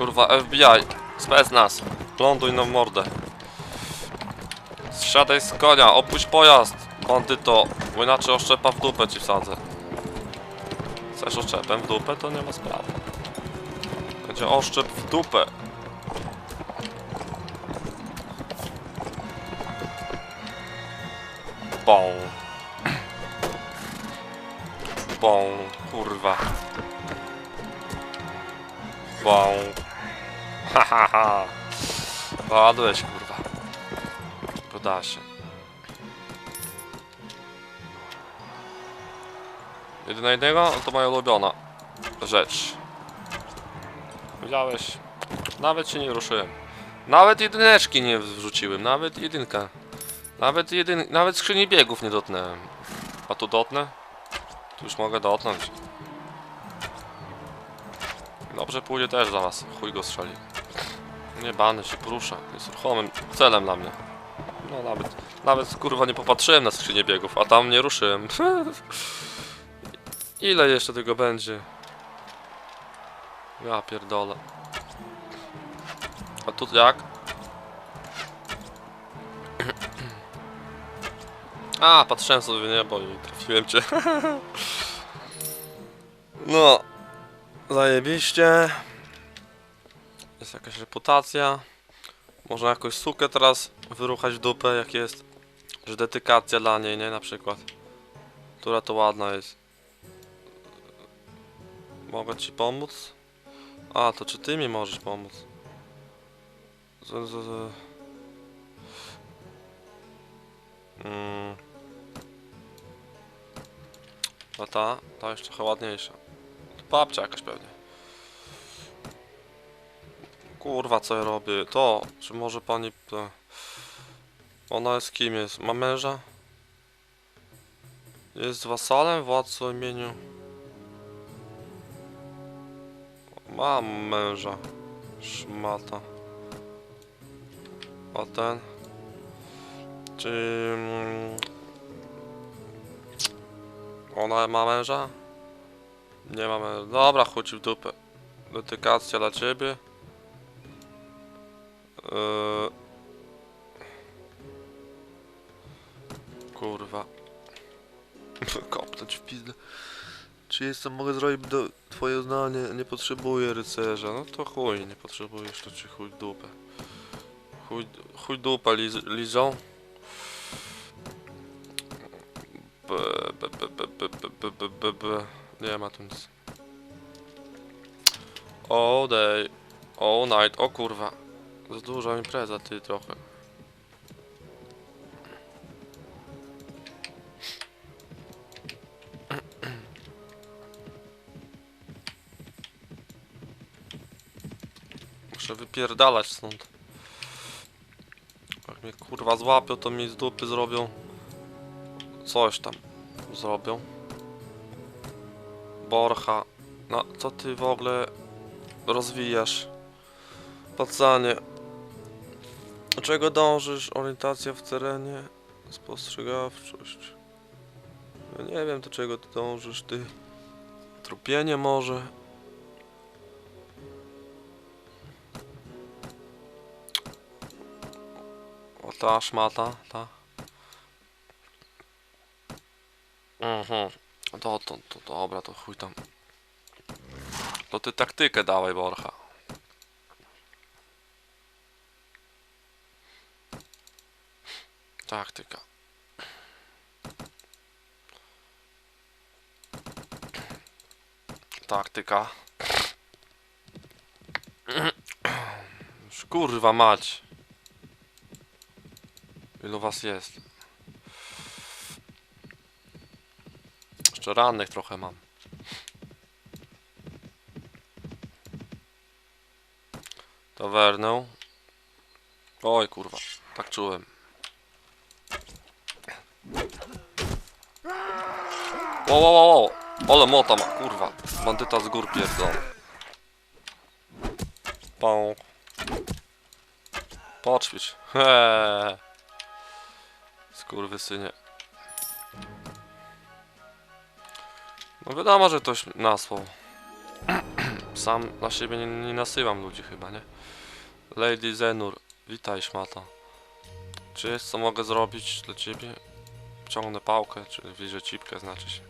Kurwa, FBI, spec nas. Ląduj na mordę. Zsiadaj z konia, opuść pojazd, bandyto, bo inaczej oszczepa w dupę ci wsadzę. Chcesz oszczepem w dupę, to nie ma sprawy. Będzie oszczep w dupę. Bą. Bą, kurwa. Bą. Ha ha ha. Ładłeś, kurwa. Poda się. Jedyna jednego to moja ulubiona rzecz. Widziałeś? Nawet się nie ruszyłem. Nawet jedyneczki nie wrzuciłem, nawet jedynka. Nawet jedyn... nawet skrzyni biegów nie dotknąłem. A tu dotnę? Tu już mogę dotknąć. Dobrze pójdzie też za was. Chuj go strzeli. Nie bany się porusza. Jest ruchomym celem dla mnie. No nawet, nawet kurwa nie popatrzyłem na skrzynię biegów, a tam nie ruszyłem. Ile jeszcze tego będzie? Ja pierdolę. A tu jak? A, patrzyłem sobie w niebo i trafiłem cię. No. Zajebiście. Jest jakaś reputacja. Można jakąś sukę teraz wyruchać w dupę, jak jest. Że dedykacja dla niej, nie? Na przykład. Która to ładna jest. Mogę ci pomóc? A, to czy ty mi możesz pomóc? Z, z, z. Mm. A ta? Ta jeszcze trochę ładniejsza. To babcia jakaś pewnie. Kurwa, co ja robię? To, czy może pani... Ona jest kim jest? Ma męża? Jest wasalem władcy o imieniu... Mam męża. Szmata. A ten? Czy... mm, Ona ma męża? Nie ma męża. Dobra, chodź w dupę. Dedykacja dla ciebie. Yy... Kurwa. Kopnąć w pizdę. Czy jestem, mogę zrobić do, twoje uznanie, nie potrzebuję rycerza. No to chuj, nie potrzebujesz, to ci chuj dupę. Chuj, chuj dupę liz, lizą. Nie ma tu nic. All day, all night, o kurwa. Za duża impreza, ty trochę. Muszę wypierdalać stąd. Jak mnie kurwa złapią, to mi z dupy zrobią. Coś tam zrobią. Borcha. No, co ty w ogóle rozwijasz? Pacanie. Do czego dążysz? Orientacja w terenie? Spostrzegawczość. Ja nie wiem, do czego ty dążysz, ty. Trupienie może? O ta szmata, ta. Mhm. To, to, to, dobra, to chuj tam. To ty taktykę dawaj, Borcha. Taktyka. Taktyka. Już Kurwa mać. Ilu was jest? Jeszcze rannych trochę mam. Tawernę. Oj kurwa, tak czułem. Wow, wow, wow. Ale mota ma, kurwa. Bandyta z gór pierdolą. Pą. Poćwicz. Heee. Skurwysynie. No wiadomo, że ktoś nasłał. Sam na siebie nie, nie nasyłam ludzi chyba, nie? Lady Zenur, witaj szmata. Czy jest co mogę zrobić dla ciebie? Ciągnę pałkę, czy wierzę cipkę, znaczy się.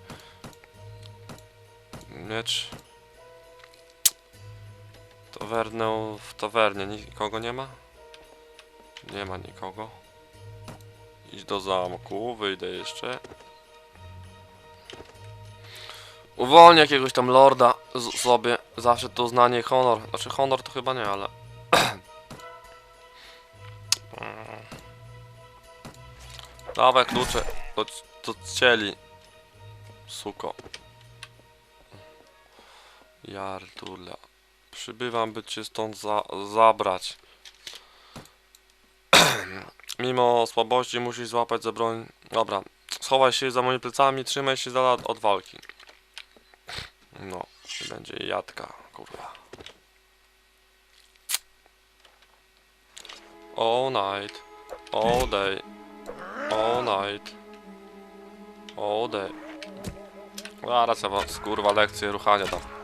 Miecz. Tawernę w tawernie, nikogo nie ma? Nie ma nikogo. Idź do zamku, wyjdę jeszcze. Uwolnię jakiegoś tam lorda sobie. Zawsze to uznanie honor. Znaczy honor to chyba nie, ale... Dawaj klucze do, do cieli. Suko. Jartula. Przybywam, by cię stąd za zabrać. Mimo słabości musisz złapać za broń. Dobra, schowaj się za moimi plecami, trzymaj się dala od walki. No, będzie jadka, kurwa. All night, all day, all night, all day. Zaraz ja was, kurwa, lekcję ruchania dam.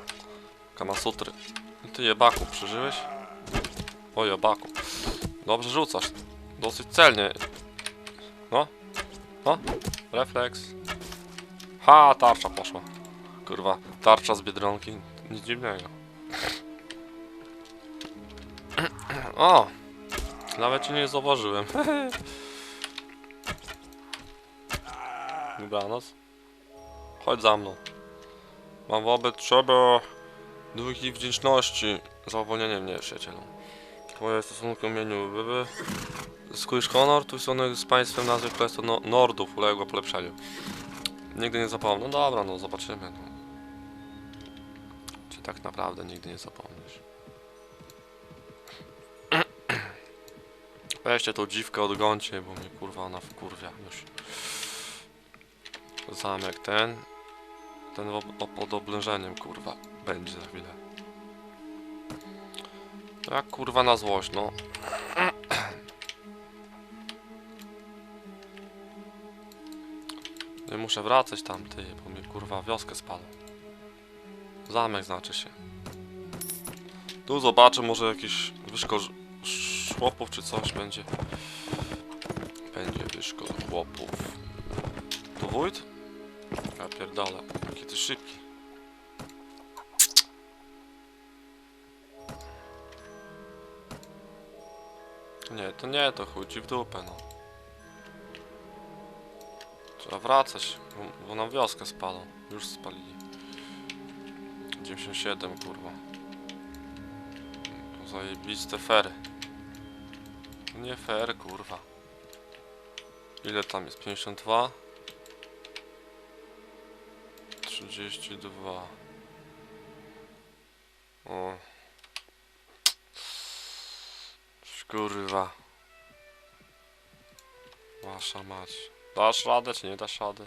Kamasutry. Ty jebaku, przeżyłeś? O jebaku. Dobrze rzucasz. Dosyć celnie. No. No. Refleks. Ha, tarcza poszła. Kurwa, tarcza z Biedronki. Nic dziwnego. O! Nawet cię nie zauważyłem. Dobranoc. Chodź za mną. Mam wobec ciebie długi wdzięczności za uwolnienie mnie, przyjacielu. Twoje stosunki imieniu były. Zyskujesz honor, tu stosunek z państwem nazwy Królestwo no Nordów uległo polepszeniu. Nigdy nie zapomnę. No dobra, no zobaczymy. No. Czy tak naprawdę nigdy nie zapomnisz? Weźcie tą dziwkę odgącie, bo mnie kurwa ona wkurwia już. Zamek ten. Ten pod oblężeniem kurwa będzie za chwilę. Jak kurwa na złość, no. Nie muszę wracać tam, ty, bo mi kurwa wioskę spadł. Zamek znaczy się. Tu zobaczę, może jakiś wyszko chłopów czy coś będzie. Będzie wyszko chłopów. Tu wójt? Ja pierdolę, jaki ty szybki. Nie, to nie, to chuj ci w dupę, no. Trzeba wracać, bo, bo nam wioskę spalą. Już spalili. 97, kurwa. To zajebiste fery. Nie fair, kurwa. Ile tam jest? 52? 32. O. Kurwa. Wasza mać. Dasz radę, czy nie dasz rady?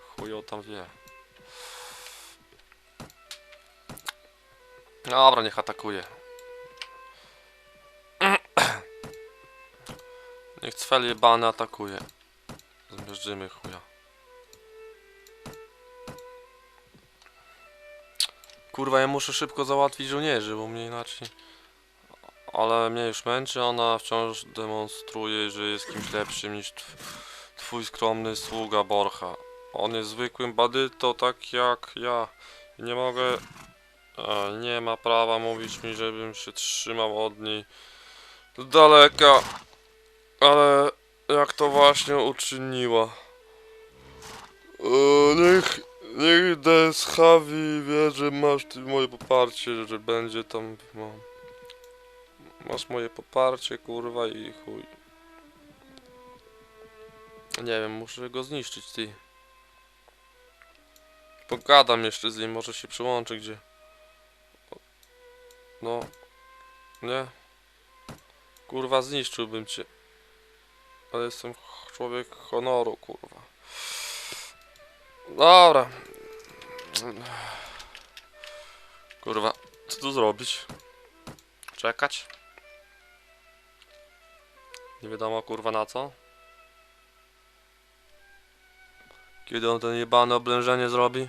Chujo tam wie. Dobra, niech atakuje. Niech cwel jebany atakuje. Zmierzymy chuja. Kurwa, ja muszę szybko załatwić żołnierzy, bo mnie inaczej... Ale mnie już męczy, ona wciąż demonstruje, że jest kimś lepszym niż tw twój skromny sługa Borcha. On jest zwykłym badytą, tak jak ja. Nie mogę... Nie ma prawa mówić mi, żebym się trzymał od niej daleka. Ale jak to właśnie uczyniła. E, niech, niech Deschawi wie, że masz ty moje poparcie, że będzie tam... No. Masz moje poparcie, kurwa i chuj. Nie wiem, muszę go zniszczyć, ty. Pogadam jeszcze z nim, może się przyłączy gdzie. No. Nie. Kurwa, zniszczyłbym cię. Ale jestem człowiek honoru, kurwa. Dobra. Kurwa, co tu zrobić? Czekać? Nie wiadomo kurwa na co. Kiedy on ten jebane oblężenie zrobi?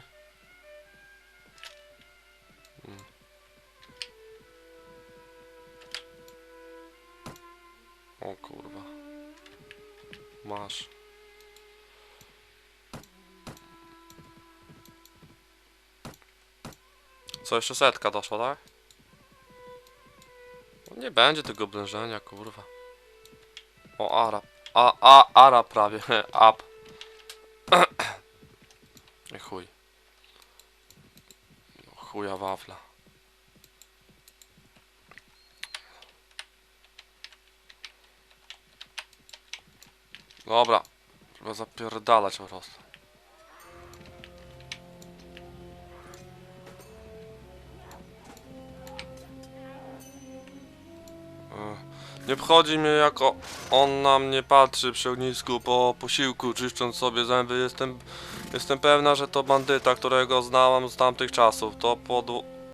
Hmm. O kurwa. Masz. Co, jeszcze setka doszła, tak? No nie będzie tego oblężenia, kurwa. O, Ara. A, a, Ara prawie. Up. Nie chuj. No, chuja wafla. Dobra. Trzeba zapierdalać po prostu. Nie obchodzi mnie jak on na mnie patrzy przy ognisku po posiłku, czyszcząc sobie zęby. Jestem, jestem pewna, że to bandyta, którego znałam z tamtych czasów. To podło-